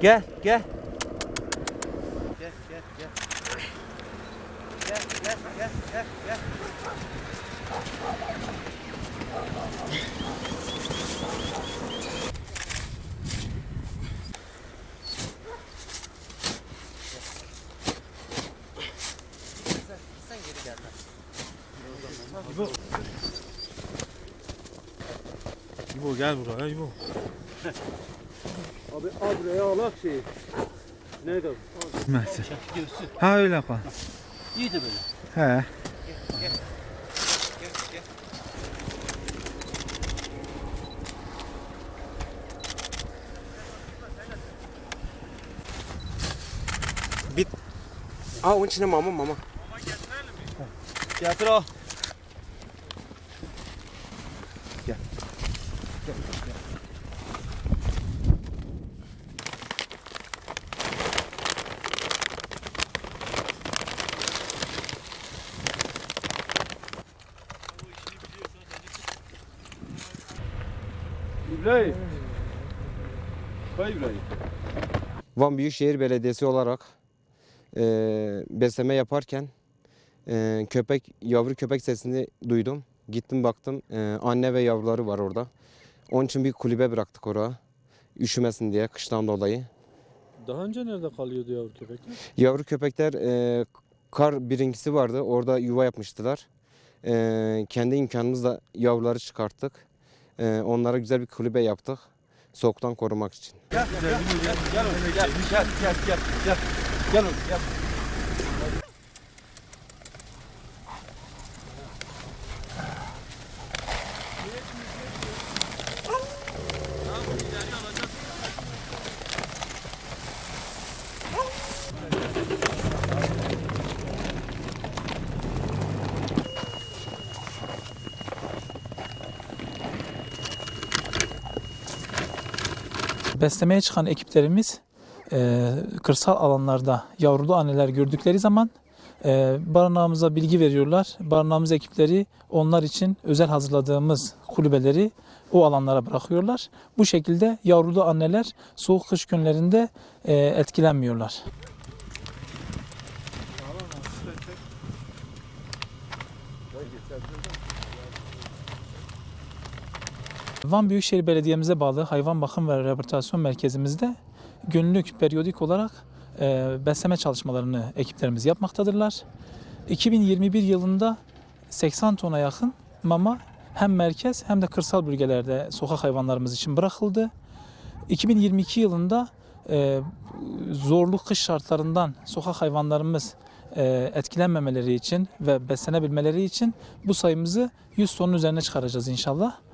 Gel gel. Gel gel gel. Gel gel gel gel gel. Sen, sen geri gel lan. İbo gel buraya İbo. Abi abi buraya alak şey. Neydi? o? Mesela. Göğsü. Ha öyle yapalım. İyi de böyle. He. Gel gel. Aa onun içine mama mama. Getir o. İbrahim. Hay İbrahim. Van Büyükşehir Belediyesi olarak e, besleme yaparken e, köpek yavru köpek sesini duydum. Gittim baktım e, anne ve yavruları var orada. Onun için bir kulübe bıraktık oraya. Üşümesin diye kıştan dolayı. Daha önce nerede kalıyordu yavru köpekler? Yavru köpekler e, kar birinkisi vardı. Orada yuva yapmıştılar. E, kendi imkanımızla yavruları çıkarttık. E, onlara güzel bir kulübe yaptık. Soğuktan korumak için. Gel gel gel gel gel oğlum, gel gel gel gel gel gel oğlum, gel. Beslemeye çıkan ekiplerimiz e, kırsal alanlarda yavrulu anneler gördükleri zaman e, barınağımıza bilgi veriyorlar. Barınağımız ekipleri onlar için özel hazırladığımız kulübeleri o alanlara bırakıyorlar. Bu şekilde yavrulu anneler soğuk kış günlerinde e, etkilenmiyorlar. Van Büyükşehir Belediye'mize bağlı Hayvan Bakım ve Rehabilitasyon Merkezimizde günlük, periyodik olarak e, besleme çalışmalarını ekiplerimiz yapmaktadırlar. 2021 yılında 80 tona yakın mama hem merkez hem de kırsal bölgelerde sokak hayvanlarımız için bırakıldı. 2022 yılında e, zorlu kış şartlarından sokak hayvanlarımız e, etkilenmemeleri için ve beslenebilmeleri için bu sayımızı 100 tonun üzerine çıkaracağız inşallah.